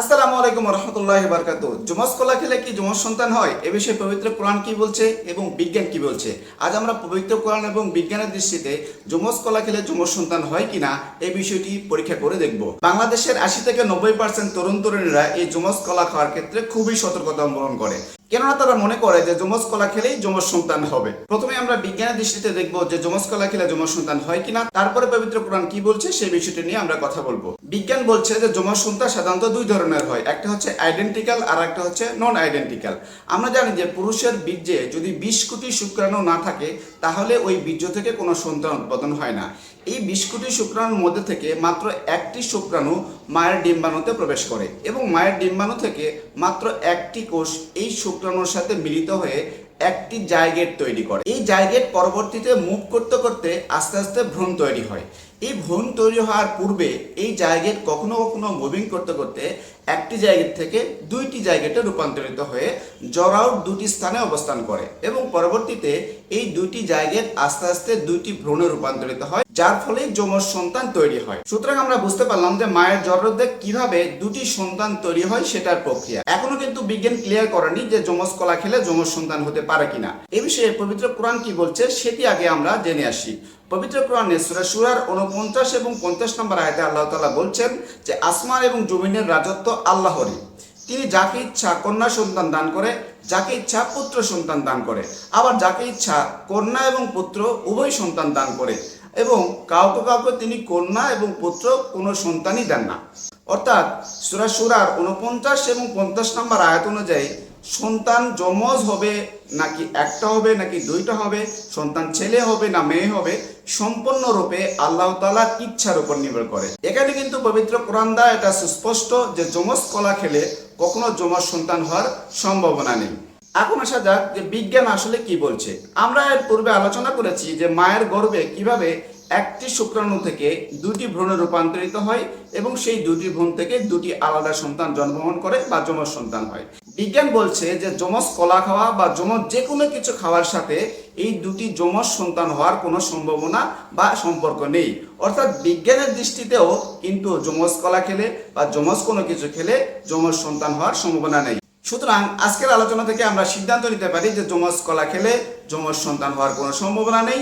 আসসালামু আলাইকুম রহমতুল্লাহ বারকাত। জুমস কলা খেলে কি জুমস সন্তান হয়? এ বিষয়ে পবিত্র কোরআন কি বলছে এবং বিজ্ঞান কি বলছে? আজ আমরা পবিত্র কোরআন এবং বিজ্ঞানের দৃষ্টিতে জুমস কলা খেলে জুমস সন্তান হয় কিনা এই বিষয়টি পরীক্ষা করে দেখব। বাংলাদেশের আশি থেকে নব্বই পার্সেন্ট তরুণ তরুণীরা এই জুমস কলা খাওয়ার ক্ষেত্রে খুবই সতর্কতা অবলম্বন করে। কেননা তারা মনে করে যে যমজ কলা খেলেই যমজ সন্তান হবে। প্রথমে আমরা বিজ্ঞানের দৃষ্টিতে দেখব যে যমজ কলা খেলে যমজ সন্তান হয় কিনা, তারপরে পবিত্র কোরআন কি বলছে সেই বিষয়টি নিয়ে আমরা কথা বলব। বিজ্ঞান বলছে যে যমজ সন্তান সাধারণত দুই ধরনের হয়, একটা হচ্ছে আইডেন্টিক্যাল আর একটা হচ্ছে নন আইডেন্টিক্যাল আমরা জানি যে পুরুষের বীর্যে যদি বিশ কোটি শুক্রাণু না থাকে, তাহলে ওই বীর্য থেকে কোনো সন্তান উৎপাদন হয় না। এই বিশ কোটি শুক্রাণুর মধ্যে থেকে মাত্র একটি শুক্রাণু মায়ের ডিম্বাণুতে প্রবেশ করে এবং মায়ের ডিম্বাণু থেকে মাত্র একটি কোষ এই শুক্রাণুর সাথে মিলিত হয়ে একটি জায়গেট তৈরি করে। এই জায়গেট পরবর্তীতে মুভ করতে করতে আস্তে আস্তে ভ্রূণ তৈরি হয়। এই ভ্রূণ তৈরি হওয়ার পূর্বে এই জায়গেট কখনো কখনো মুভিং করতে করতে একটি জায়গা থেকে দুইটি জায়গাতে রূপান্তরিত হয়ে জরাউট দুটি স্থানে অবস্থান করে এবং পরবর্তীতে এই দুইটি জায়গায় আস্তে আস্তে দুইটি ভ্রূণে রূপান্তরিত হয়, যার ফলে যমজ সন্তান তৈরি হয়। সুতরাং আমরা বুঝতে পারলাম যে মায়ের জররদে কীভাবে দুটি সন্তান তৈরি হয় সেটার প্রক্রিয়া। এখনও কিন্তু বিজ্ঞান ক্লিয়ার করেনি যে যমজ কলা খেলে যমজ সন্তান হতে পারে কিনা। এ বিষয়ে পবিত্র কোরআন কি বলছে সেটি আগে আমরা জেনে আসি। পবিত্র কোরআনে সুরা সুরার উনপঞ্চাশ এবং পঞ্চাশ নম্বর আয়তে আল্লাহ তাআলা বলছেন যে, আসমান এবং জমিনের রাজত্ব আল্লাহরই। তিনি যাকে ইচ্ছা কন্যা সন্তান দান করে, যাকে ইচ্ছা পুত্র সন্তান দান করে। আবার যাকে ইচ্ছা কন্যা এবং পুত্র উভয় সন্তান দান করে। এবং কাউকে কাউকে তিনি কন্যা এবং পুত্র কোনো সন্তানই দেন না। অর্থাৎ সুরা সুরার উনপঞ্চাশ এবং পঞ্চাশ নম্বর আয়াত অনুযায়ী সন্তান যমজ হবে, নাকি একটা হবে, নাকি দুইটা হবে, সন্তান ছেলে হবে না মেয়ে হবে, সম্পূর্ণরূপে আল্লাহ তালার ইচ্ছার উপর নির্ভর করে। এখানে কিন্তু পবিত্র কোরআন দা এটা সুস্পষ্ট যে যমজ কলা খেলে কখনো যমজ সন্তান হওয়ার সম্ভাবনা নেই। এখন আসা যাক যে বিজ্ঞান আসলে কি বলছে। আমরা এর পূর্বে আলোচনা করেছি যে মায়ের গর্বে কীভাবে একটি শুক্রাণু থেকে দুটি ভ্রূণে রূপান্তরিত হয় এবং সেই দুটি ভ্রূণ থেকে দুটি আলাদা সন্তান জন্মগ্রহণ করে বা যমজ সন্তান হয়। বিজ্ঞান বলছে যে যমজ কলা খাওয়া বা যমজ যে কোনো কিছু খাওয়ার সাথে এই দুটি যমজ সন্তান হওয়ার কোনো সম্ভাবনা বা সম্পর্ক নেই। অর্থাৎ বিজ্ঞানের দৃষ্টিতেও কিন্তু যমজ কলা খেলে বা যমজ কোনো কিছু খেলে যমজ সন্তান হওয়ার সম্ভাবনা নেই। সুতরাং আজকের আলোচনা থেকে আমরা সিদ্ধান্ত নিতে পারি যে যমজ কলা খেলে যমজ সন্তান হওয়ার কোনো সম্ভাবনা নেই।